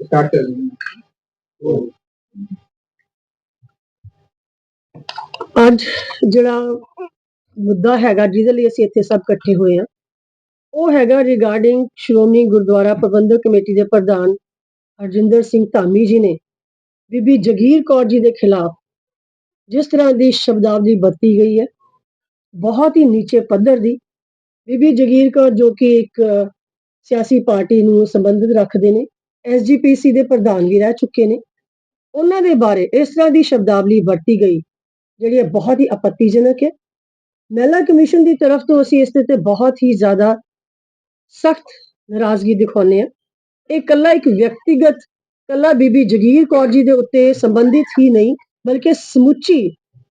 Start ਕਰ ਲਈਏ ਅੱਜ ਜਿਹੜਾ ਮੁੱਦਾ ਹੈਗਾ ਜਿਹਦੇ ਲਈ ਅਸੀਂ ਇੱਥੇ ਸਭ ਇਕੱਠੇ ਹੋਏ ਆ ਉਹ ਹੈਗਾ ਰਿਗਾਰਡਿੰਗ ਸ਼੍ਰੋਮਣੀ ਗੁਰਦੁਆਰਾ ਪ੍ਰਬੰਧਕ ਕਮੇਟੀ ਦੇ ਪ੍ਰਧਾਨ ਹਰਜਿੰਦਰ ਸਿੰਘ ਧਾਮੀ ਜੀ ਨੇ ਬੀਬੀ ਜਗੀਰ ਕੌਰ ਜੀ ਦੇ ਖਿਲਾਫ ਜਿਸ ਤਰ੍ਹਾਂ ਦੀ ਸ਼ਬਦਾਵਲੀ ਵਰਤੀ ਗਈ ਹੈ, ਬਹੁਤ ਹੀ ਨੀਚੇ ਪੱਧਰ ਦੀ ਬੀਬੀ ਜਗੀਰ ਕੌਰ ਜੋ ਕਿ ਇੱਕ ਸਿਆਸੀ ਪਾਰਟੀ ਨੂੰ ਸੰਬੰਧਿਤ ਰੱਖਦੇ ਨੇ ਐਸਜੀਪੀਸੀ ਦੇ ਪ੍ਰਧਾਨ ਵੀ ਰਹਿ ਚੁੱਕੇ ਨੇ। ਉਹਨਾਂ ਦੇ ਬਾਰੇ ਇਸ ਤਰ੍ਹਾਂ ਦੀ ਸ਼ਬਦਾਵਲੀ ਵਰਤੀ ਗਈ, ਜਿਹੜੀ ਹੈ ਬਹੁਤ ਹੀ ਆਪੱਤੀਜਨਕ ਹੈ। ਮਹਿਲਾ ਕਮਿਸ਼ਨ ਦੀ ਤਰਫ ਤੋਂ ਅਸੀਂ ਇਸ ਦੇ ਤੇ ਬਹੁਤ ਹੀ ਜ਼ਿਆਦਾ ਸਖਤ ਨਾਰਾਜ਼ਗੀ ਦਿਖਾਉਂਦੇ ਆ ਇਹ ਕੱਲਾ ਇੱਕ ਵਿਅਕਤੀਗਤ ਕੱਲਾ ਬੀਬੀ ਜਗੀਰ ਕੌਰ ਜੀ ਦੇ ਉੱਤੇ ਸੰਬੰਧਿਤ ਹੀ ਨਹੀਂ, ਬਲਕਿ ਸਮੁੱਚੀ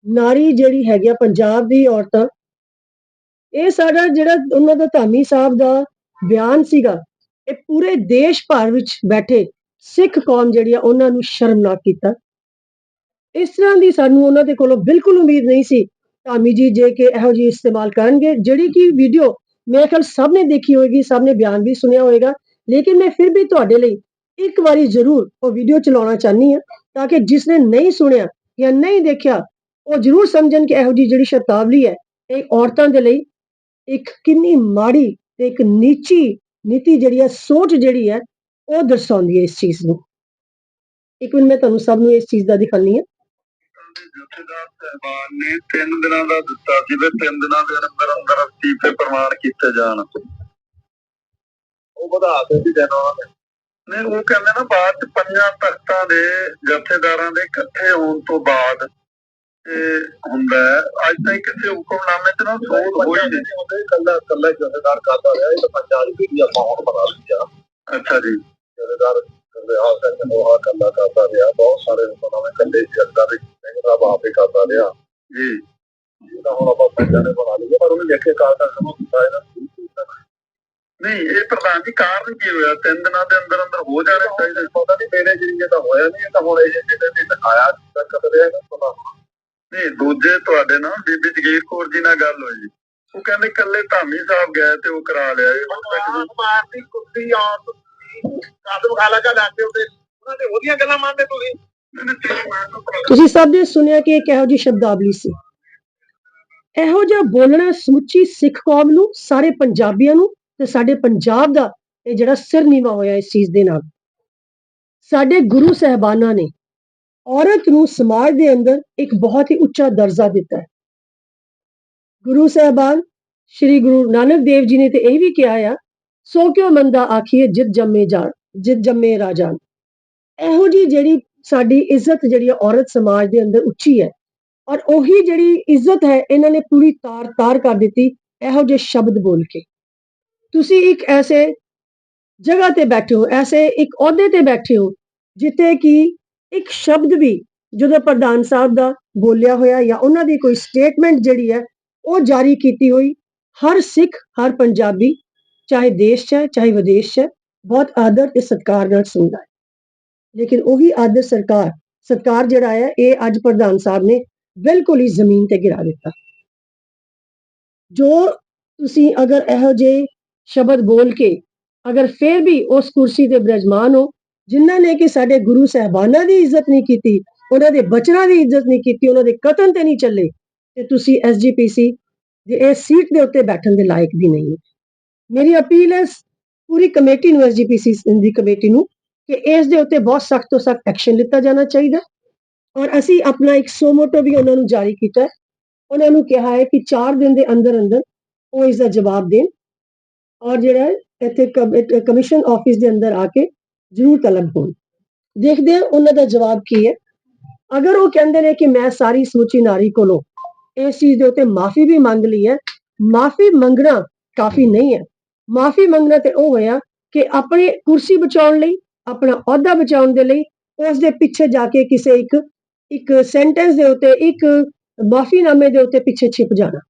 ਨਾਰੀ ਜਿਹੜੀ ਹੈਗੀ ਆ, ਪੰਜਾਬ ਦੀ ਔਰਤਾਂ। ਇਹ ਸਾਡਾ ਜਿਹੜਾ ਉਹਨਾਂ ਦਾ ਧਾਮੀ ਸਾਹਿਬ ਦਾ ਬਿਆਨ ਸੀਗਾ ਇਹ ਪੂਰੇ ਦੇਸ਼ ਭਰ ਵਿੱਚ ਬੈਠੇ ਸਿੱਖ ਕੌਮ ਜਿਹੜੀ ਆ ਉਹਨਾਂ ਨੂੰ ਸ਼ਰਮਨਾਕ ਕੀਤਾ। ਇਸ ਤਰ੍ਹਾਂ ਦੀ ਸਾਨੂੰ ਉਹਨਾਂ ਦੇ ਕੋਲੋਂ ਬਿਲਕੁਲ ਉਮੀਦ ਨਹੀਂ ਸੀ। ਧਾਮੀ ਜੀ ਜੇ ਕਿ ਇਹੋ ਜਿਹੀ ਇਸਤੇਮਾਲ ਕਰਨਗੇ, ਜਿਹੜੀ ਕਿ ਵੀਡੀਓ ਮੇਰੇ ਖਿਆਲ ਸਭ ਨੇ ਦੇਖੀ ਹੋਏਗੀ, ਸਭ ਨੇ ਬਿਆਨ ਵੀ ਸੁਣਿਆ ਹੋਏਗਾ। ਲੇਕਿਨ ਮੈਂ ਫਿਰ ਵੀ ਤੁਹਾਡੇ ਲਈ ਇੱਕ ਵਾਰੀ ਜ਼ਰੂਰ ਉਹ ਵੀਡੀਓ ਚਲਾਉਣਾ ਚਾਹਨੀ ਆ ਤਾਂ ਕਿ ਜਿਸ ਨੇ ਨਹੀਂ ਸੁਣਿਆ ਜਾਂ ਨਹੀਂ ਦੇਖਿਆ, ਉਹ ਜ਼ਰੂਰ ਸਮਝਣ ਕਿ ਇਹੋ ਜਿਹੀ ਜਿਹੜੀ ਸ਼ਬਦਾਵਲੀ ਹੈ, ਇਹ ਔਰਤਾਂ ਦੇ ਲਈ ਇੱਕ ਕਿੰਨੀ ਮਾੜੀ ਤੇ ਇੱਕ ਨੀਚੀ ਨੀਤੀ ਜਿਹੜੀ ਹੈ, ਸੋਚ ਜਿਹੜੀ ਹੈ, ਉਹ ਦਰਸਾਉਂਦੀ ਹੈ ਇਸ ਚੀਜ਼ ਨੂੰ। ਇੱਕ ਮਿੰਟ, ਮੈਂ ਤੁਹਾਨੂੰ ਸਭ ਨੂੰ ਇਸ ਚੀਜ਼ ਦਾ ਦਿਖਾਣੀ ਹੈ। ਜਥੇਦਾਰ ਸਹਿਬਾਨ ਨੇ ਤਿੰਨ ਦਿਨਾਂ ਦਾ ਦਿੱਤਾ ਸੀ ਵੀ ਤਿੰਨ ਦਿਨਾਂ ਦੇ ਅੰਦਰ ਅੰਦਰ ਅਸਤੀਫੇ ਪ੍ਰਮਾਣ ਕੀਤੇ ਜਾਣ। ਉਹ ਵਧਾ ਦਿੱਤੀ ਦਿਨ ਨੇ। ਉਹ ਕਹਿੰਦੇ ਨਾ ਬਾਅਦ ਪੰਜਾਂ ਤਖਤਾਂ ਦੇ ਜਥੇਦਾਰਾਂ ਦੇ ਇਕੱਠੇ ਹੋਣ ਤੋਂ ਬਾਅਦ ਇਹ ਹੁੰਦਾ। ਅੱਜ ਤਾਈਂ ਕਿਸੇ ਹੁਕਮਨਾਮੇ ਚ ਨਾ ਸੋਧ ਹੋਈ ਨਹੀਂ ਹੁੰਦੇ ਕੱਲਾ ਕੱਲਾ ਜਥੇਦਾਰ ਕਰਦਾ ਰਿਹਾ। ਇਹ ਤਾਂ ਪੰਜਾਬ ਦੀ ਵੀ ਆਪਾਂ ਹੁਣ ਬਣਾ ਲਿਆ ਅੱਛਾ ਜੀ। ਜਥੇਦਾਰ ਰਿਹਾ ਸਿੰਘ ਨੋਹਾ ਕੱਲਾ ਕਰਦਾ ਰਿਹਾ। ਬਹੁਤ ਸਾਰੇ ਹੁਕਮਨਾਮੇ ਕੱਲੇ ਜਥੇਦਾਰ ਸਿੰਘ ਬਾਪ ਹੀ ਕਰਦਾ ਰਿਹਾ। ਜੀ। ਇਹ ਤਾਂ ਹੁਣ ਆਪਾਂ ਪੰਜਾਂ ਨੇ ਬਣਾ ਲਿਆ ਪਰ ਉਹਨੇ ਲਿਖੇ ਕਾਲ ਦਾ ਸਮਾਂ ਦਿੱਤਾ ਨਾ ਨਹੀਂ ਇਹ ਪ੍ਰਧਾਨ ਜੀ ਕਾਰਨ ਕੀ ਹੋਇਆ? ਤਿੰਨ ਦਿਨਾਂ ਦੇ ਅੰਦਰ ਅੰਦਰ ਹੋ ਜਾਣਾ ਚਾਹੀਦਾ। ਪਤਾ ਨਹੀਂ ਮੇਰੇ ਜਰੀਏ ਤਾਂ ਹੋਇਆ ਨਹੀਂ। ਇਹ ਤਾਂ ਹੁਣ ਇਹ ਜਿਹੜੇ ਦਿਖਾਇਆ ਤੱਕ ਰਿਹਾ ਨਾ ਪਤਾ। ਨਹੀਂ ਦੂਜੇ ਤੁਹਾਡੇ ਨਾਲ ਬੀਬੀ ਜਗੀਰ ਕੌਰ ਜੀ ਨਾਲ ਗੱਲ ਹੋਈ। ਉਹ ਕਹਿੰਦੇ ਕੱਲੇ ਧਾਮੀ ਸਾਹਿਬ ਗਏ ਤੇ ਉਹ ਕਰਾ ਲਿਆ ਇਹ ਮਾਰਦੀ ਕੁੱਤੀ ਆਪ ਕਾਦਮ ਖਾਲਾ ਕਾ ਉਹਦੇ ਉਹਨਾਂ ਦੇ ਉਹਦੀਆਂ ਗੱਲਾਂ ਮੰਨਦੇ ਤੁਸੀਂ? ਤੁਸੀਂ ਸਭ ਨੇ ਸੁਣਿਆ ਕਿ ਇਹ ਕਿਹੋ ਜਿਹੀ ਸ਼ਬਦਾਵਲੀ ਸੀ? ਇਹੋ ਜਿਹਾ ਬੋਲਣਾ ਸਮੁੱਚੀ ਸਿੱਖ ਕੌਮ ਨੂੰ ਸਾਰੇ ਪੰਜਾਬੀਆਂ ਨੂੰ ਤੇ ਸਾਡੇ ਪੰਜਾਬ ਦਾ ਇਹ ਜਿਹੜਾ ਸਿਰ ਨੀਵਾ ਹੋਇਆ ਇਸ ਚੀਜ਼ ਦੇ ਨਾਲ। ਸਾਡੇ ਗੁਰੂ ਸਹਿਬਾਨਾਂ ਨੇ ਔਰਤ ਨੂੰ ਸਮਾਜ ਦੇ ਅੰਦਰ ਇੱਕ ਬਹੁਤ ਹੀ ਉੱਚਾ ਦਰਜਾ ਦਿੱਤਾ ਹੈ। ਗੁਰੂ ਸਾਹਿਬਾਨ, ਸ੍ਰੀ ਗੁਰੂ ਨਾਨਕ ਦੇਵ ਜੀ ਨੇ ਤੇ ਇਹ ਵੀ ਕਿਹਾ ਆ, ਸੋ ਕਿਉ ਮੰਦਾ ਆਖੀਏ ਜਿਤ ਜੰਮੇ ਜਾਣ, ਜਿਤ ਜੰਮੇ ਰਾਜਾਨ ਇਹੋ ਜੀ ਜਿਹੜੀ ਸਾਡੀ ਇੱਜ਼ਤ ਜਿਹੜੀ ਹੈ ਔਰਤ ਸਮਾਜ ਦੇ ਅੰਦਰ ਉੱਚੀ ਹੈ, ਔਰ ਉਹੀ ਜਿਹੜੀ ਇੱਜ਼ਤ ਹੈ ਇਹਨਾਂ ਨੇ ਪੂਰੀ ਤਾਰ ਤਾਰ ਕਰ ਦਿੱਤੀ, ਇਹੋ ਜਿਹੇ ਸ਼ਬਦ ਬੋਲ ਕੇ। ਤੁਸੀਂ ਇੱਕ ਐਸੇ ਜਗ੍ਹਾ ਤੇ ਬੈਠੇ ਹੋ, ਐਸੇ ਇੱਕ ਅਹੁਦੇ ਤੇ ਬੈਠੇ ਹੋ, ਜਿੱਥੇ ਕਿ ਇੱਕ ਸ਼ਬਦ ਵੀ ਜਦੋਂ ਪ੍ਰਧਾਨ ਸਾਹਿਬ ਦਾ ਬੋਲਿਆ ਹੋਇਆ ਜਾਂ ਉਹਨਾਂ ਦੀ ਕੋਈ ਸਟੇਟਮੈਂਟ ਜਿਹੜੀ ਹੈ, ਉਹ ਜਾਰੀ ਕੀਤੀ ਹੋਈ, ਹਰ ਸਿੱਖ, ਹਰ ਪੰਜਾਬੀ, ਚਾਹੇ ਦੇਸ਼ 'ਚ ਹੈ, ਚਾਹੇ ਵਿਦੇਸ਼ 'ਚ ਹੈ, ਬਹੁਤ ਆਦਰ ਤੇ ਸਤਿਕਾਰ ਨਾਲ ਸੁਣਦਾ ਹੈ। ਲੇਕਿਨ ਉਹੀ ਆਦਰ ਸਰਕਾਰ ਸਤਿਕਾਰ ਜਿਹੜਾ ਹੈ, ਇਹ ਅੱਜ ਪ੍ਰਧਾਨ ਸਾਹਿਬ ਨੇ ਬਿਲਕੁਲ ਹੀ ਜ਼ਮੀਨ ਤੇ ਗਿਰਾ ਦਿੱਤਾ। ਜੋ ਤੁਸੀਂ ਅਗਰ ਇਹੋ ਜਿਹੇ ਸ਼ਬਦ ਬੋਲ ਕੇ ਅਗਰ ਫਿਰ ਵੀ ਉਸ ਕੁਰਸੀ ਤੇ ਬਿਰਾਜਮਾਨ ਹੋ ਜਿਨ੍ਹਾਂ ਨੇ ਕਿ ਸਾਡੇ ਗੁਰੂ ਸਹਿਬਾਨਾਂ ਦੀ ਇੱਜ਼ਤ ਨਹੀਂ ਕੀਤੀ, ਉਹਨਾਂ ਦੇ ਬਚਨਾਂ ਦੀ ਇੱਜ਼ਤ ਨਹੀਂ ਕੀਤੀ, ਉਹਨਾਂ ਦੇ ਕਤਲ ਤੇ ਨਹੀਂ ਚੱਲੇ, ਤੇ ਤੁਸੀਂ ਐਸਜੀਪੀਸੀ ਦੇ ਇਹ ਸੀਟ ਦੇ ਉੱਤੇ ਬੈਠਣ ਦੇ ਲਾਇਕ ਵੀ ਨਹੀਂ ਮੇਰੀ ਅਪੀਲ ਹੈ ਪੂਰੀ ਕਮੇਟੀ ਨੂੰ ਐਸਜੀਪੀਸੀ ਦੀ ਕਮੇਟੀ ਨੂੰ, ਕਿ ਇਸ ਦੇ ਉੱਤੇ ਬਹੁਤ ਸਖਤ ਤੋਂ ਸਖਤ ਐਕਸ਼ਨ ਲਿੱਤਾ ਜਾਣਾ ਚਾਹੀਦਾ। ਔਰ ਅਸੀਂ ਆਪਣਾ ਇੱਕ ਸੋਮੋਟੋ ਵੀ ਉਹਨਾਂ ਨੂੰ ਜਾਰੀ ਕੀਤਾ ਹੈ। ਉਹਨਾਂ ਨੂੰ ਕਿਹਾ ਹੈ ਕਿ 4 ਦਿਨ ਦੇ ਅੰਦਰ ਅੰਦਰ ਉਹ ਇਸ ਦਾ ਜਵਾਬ ਦੇਣ। ਔਰ ਜਿਹੜਾ ਹੈ ਇੱਥੇ ਕਮਿਸ਼ਨ ਆਫਿਸ ਦੇ ਅੰਦਰ ਆ ਕੇ ਜ਼ਰੂਰ ਤਲਬ ਹੋਣ ਦੇਖਦੇ ਹਾਂ ਉਹਨਾਂ ਦਾ ਜਵਾਬ ਕੀ ਹੈ। ਅਗਰ ਉਹ ਕਹਿੰਦੇ ਨੇ ਕਿ ਮੈਂ ਸਾਰੀ ਸਮੁੱਚੀ ਨਾਰੀ ਕੋਲੋਂ ਇਸ ਚੀਜ਼ ਦੇ ਉੱਤੇ ਮਾਫੀ ਵੀ ਮੰਗ ਲਈ ਹੈ, ਮਾਫੀ ਮੰਗਣਾ ਕਾਫੀ ਨਹੀਂ ਹੈ। ਮਾਫੀ ਮੰਗਣਾ ਤੇ ਉਹ ਹੋਇਆ ਕਿ ਆਪਣੀ ਕੁਰਸੀ ਬਚਾਉਣ ਲਈ, ਆਪਣਾ ਅਹੁਦਾ ਬਚਾਉਣ ਦੇ ਲਈ ਉਸ ਦੇ ਪਿੱਛੇ ਜਾ ਕੇ ਕਿਸੇ ਇੱਕ ਇੱਕ ਸੈਂਟੈਂਸ ਦੇ ਉੱਤੇ, ਇੱਕ ਮਾਫੀਨਾਮੇ ਦੇ ਉੱਤੇ ਪਿੱਛੇ ਛਿਪ ਜਾਣਾ।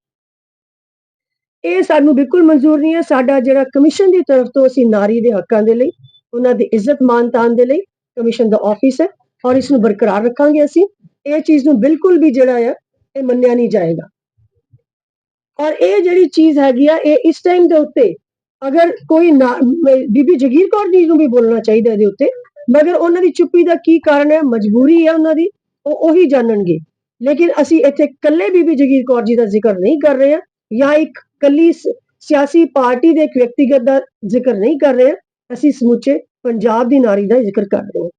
ਇਹ ਸਾਨੂੰ ਬਿਲਕੁਲ ਮਨਜ਼ੂਰ ਨਹੀਂ ਹੈ। ਸਾਡਾ ਜਿਹੜਾ ਕਮਿਸ਼ਨ ਦੀ ਤਰਫ ਤੋਂ ਅਸੀਂ ਨਾਰੀ ਦੇ ਹੱਕਾਂ ਦੇ ਲਈ ਉਹਨਾਂ ਦੀ ਇੱਜ਼ਤ ਮਾਨ ਤਾਨ ਦੇ ਲਈ ਕਮਿਸ਼ਨ ਦਾ ਆਫਿਸ ਹੈ ਔਰ ਇਸ ਨੂੰ ਬਰਕਰਾਰ ਰੱਖਾਂਗੇ ਅਸੀਂ। ਇਹ ਚੀਜ਼ ਨੂੰ ਬਿਲਕੁਲ ਵੀ ਜਿਹੜਾ ਹੈ ਇਹ ਮੰਨਿਆ ਨਹੀਂ ਜਾਏਗਾ। ਔਰ ਇਹ ਜਿਹੜੀ ਚੀਜ਼ ਹੈਗੀ ਆ, ਇਹ ਇਸ ਟਾਈਮ ਦੇ ਉੱਤੇ ਅਗਰ ਕੋਈ ਬੀਬੀ ਜਗੀਰ ਕੌਰ ਜੀ ਨੂੰ ਵੀ ਬੋਲਣਾ ਚਾਹੀਦਾ ਇਹਦੇ ਉੱਤੇ, ਮਗਰ ਉਹਨਾਂ ਦੀ ਚੁੱਪੀ ਦਾ ਕੀ ਕਾਰਨ ਹੈ, ਮਜਬੂਰੀ ਹੈ ਉਹਨਾਂ ਦੀ, ਉਹ ਉਹੀ ਜਾਣਨਗੇ। ਲੇਕਿਨ ਅਸੀਂ ਇੱਥੇ ਇਕੱਲੇ ਬੀਬੀ ਜਗੀਰ ਕੌਰ ਜੀ ਦਾ ਜ਼ਿਕਰ ਨਹੀਂ ਕਰ ਰਹੇ ਹਾਂ, ਜਾਂ ਇੱਕ ਕੱਲੀ ਸਿਆਸੀ ਪਾਰਟੀ ਦੇ ਇੱਕ ਵਿਅਕਤੀਗਤ ਦਾ ਜ਼ਿਕਰ ਨਹੀਂ ਕਰ ਰਹੇ ਹਾਂ। ਅਸੀਂ ਸਮੁੱਚੇ ਪੰਜਾਬ ਦੀ ਨਾਰੀ ਦਾ ਜ਼ਿਕਰ ਕਰਦੇ ਹਾਂ।